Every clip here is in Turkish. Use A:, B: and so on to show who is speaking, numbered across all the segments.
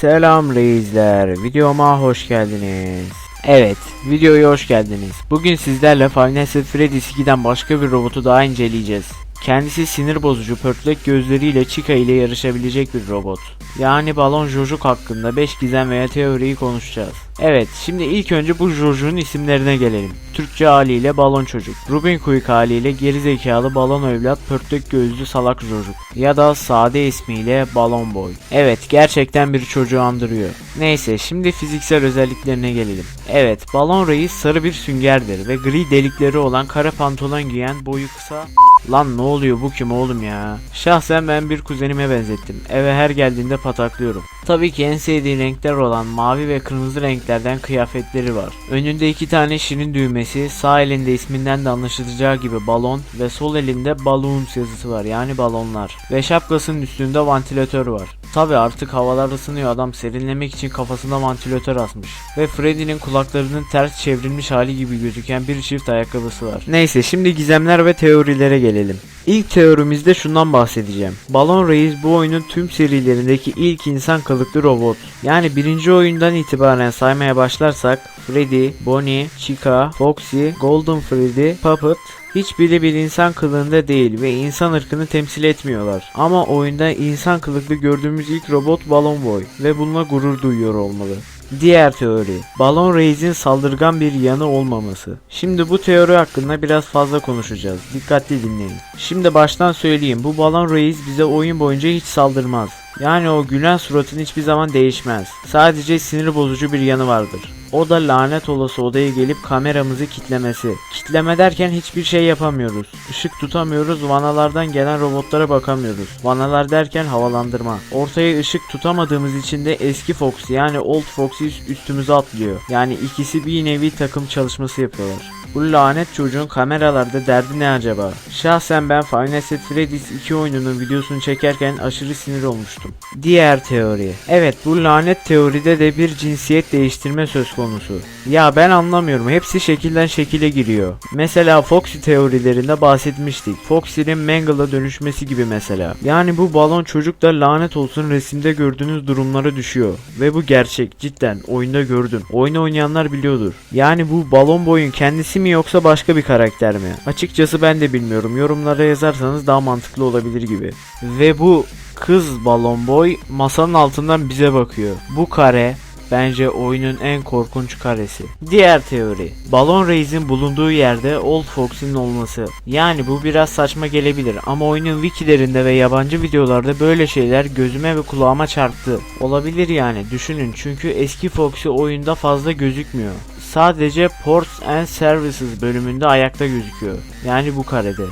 A: Selam reisler, videoma hoş geldiniz. Evet, videoya hoş geldiniz. Bugün sizlerle Nights at Freddy's 2'den başka bir robotu daha inceleyeceğiz. Kendisi sinir bozucu pörtlek gözleriyle Chica ile yarışabilecek bir robot. Yani Balon Jojuk hakkında 5 gizem veya teoriyi konuşacağız. Evet, şimdi ilk önce bu Jojuk'un isimlerine gelelim. Türkçe haliyle balon çocuk. Rubin Quick haliyle gerizekalı balon evlat pörtlek gözlü salak çocuk. Ya da sade ismiyle balon boy. Evet gerçekten bir çocuğu andırıyor. Neyse şimdi fiziksel özelliklerine gelelim. Evet balon reis sarı bir süngerdir ve gri delikleri olan kara pantolon giyen boyu kısa Lan ne oluyor bu kim oğlum ya? Şahsen ben bir kuzenime benzettim. Eve her geldiğinde pataklıyorum. Tabii ki en sevdiği renkler olan mavi ve kırmızı renklerden kıyafetleri var. Önünde iki tane şirin düğmesi, sağ elinde isminden de anlaşılacağı gibi balon ve sol elinde balloons yazısı var yani balonlar. Ve şapkasının üstünde vantilatör var. Tabi artık havalar ısınıyor adam serinlemek için kafasına vantilatör asmış. Ve Freddy'nin kulaklarının ters çevrilmiş hali gibi gözüken bir çift ayakkabısı var. Neyse şimdi gizemler ve teorilere gelelim. İlk teorimizde şundan bahsedeceğim. Balon Reis bu oyunun tüm serilerindeki ilk insan kılıklı robot. Yani birinci oyundan itibaren saymaya başlarsak Freddy, Bonnie, Chica, Foxy, Golden Freddy, Puppet, Hiçbiri bir insan kılığında değil ve insan ırkını temsil etmiyorlar. Ama oyunda insan kılıklı gördüğümüz ilk robot Balon Boy ve bununla gurur duyuyor olmalı. Diğer teori, Balon Reis'in saldırgan bir yanı olmaması. Şimdi bu teori hakkında biraz fazla konuşacağız. Dikkatli dinleyin. Şimdi baştan söyleyeyim, bu Balon Reis bize oyun boyunca hiç saldırmaz. Yani o gülen suratın hiçbir zaman değişmez. Sadece sinir bozucu bir yanı vardır. O da lanet olası odaya gelip kameramızı kitlemesi. Kitleme derken hiçbir şey yapamıyoruz. Işık tutamıyoruz, vanalardan gelen robotlara bakamıyoruz. Vanalar derken havalandırma. Ortaya ışık tutamadığımız için de eski Fox yani Old Foxy üstümüze atlıyor. Yani ikisi bir nevi takım çalışması yapıyorlar. Bu lanet çocuğun kameralarda derdi ne acaba? Şahsen ben Nights at Freddy's 2 oyununun videosunu çekerken aşırı sinir olmuştum. Diğer teori. Evet bu lanet teoride de bir cinsiyet değiştirme söz konusu. Ya ben anlamıyorum hepsi şekilden şekile giriyor. Mesela Foxy teorilerinde bahsetmiştik. Foxy'nin Mangle'a dönüşmesi gibi mesela. Yani bu balon çocuk da lanet olsun resimde gördüğünüz durumlara düşüyor. Ve bu gerçek cidden oyunda gördüm. Oyunu oynayanlar biliyordur. Yani bu balon boyun kendisi mi yoksa başka bir karakter mi? Açıkçası ben de bilmiyorum. Yorumlara yazarsanız daha mantıklı olabilir gibi. Ve bu kız balon boy masanın altından bize bakıyor. Bu kare Bence oyunun en korkunç karesi. Diğer teori. Balon Reis'in bulunduğu yerde Old Fox'un olması. Yani bu biraz saçma gelebilir ama oyunun wikilerinde ve yabancı videolarda böyle şeyler gözüme ve kulağıma çarptı. Olabilir yani düşünün çünkü eski Foxy oyunda fazla gözükmüyor. Sadece Ports and Services bölümünde ayakta gözüküyor. Yani bu karede.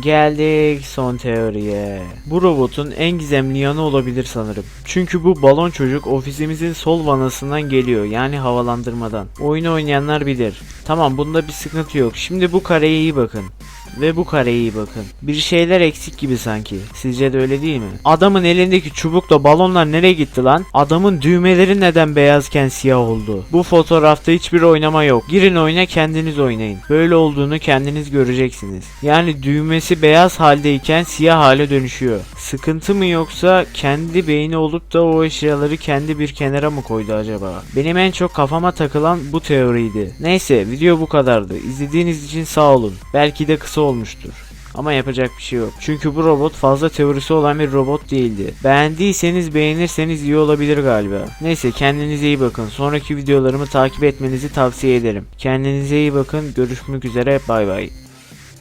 A: Geldik son teoriye. Bu robotun en gizemli yanı olabilir sanırım. Çünkü bu balon çocuk ofisimizin sol vanasından geliyor yani havalandırmadan. Oyunu oynayanlar bilir. Tamam bunda bir sıkıntı yok. Şimdi bu kareye iyi bakın. Ve bu kareye iyi bakın. Bir şeyler eksik gibi sanki. Sizce de öyle değil mi? Adamın elindeki çubukla balonlar nereye gitti lan? Adamın düğmeleri neden beyazken siyah oldu? Bu fotoğrafta hiçbir oynama yok. Girin oyuna kendiniz oynayın. Böyle olduğunu kendiniz göreceksiniz. Yani düğmesi beyaz haldeyken siyah hale dönüşüyor. Sıkıntı mı yoksa kendi beyni olup da o eşyaları kendi bir kenara mı koydu acaba? Benim en çok kafama takılan bu teoriydi. Neyse video bu kadardı. İzlediğiniz için sağ olun. Belki de kısa olmuştur. Ama yapacak bir şey yok. Çünkü bu robot fazla teorisi olan bir robot değildi. Beğendiyseniz beğenirseniz iyi olabilir galiba. Neyse kendinize iyi bakın. Sonraki videolarımı takip etmenizi tavsiye ederim. Kendinize iyi bakın. Görüşmek üzere. Bay bay.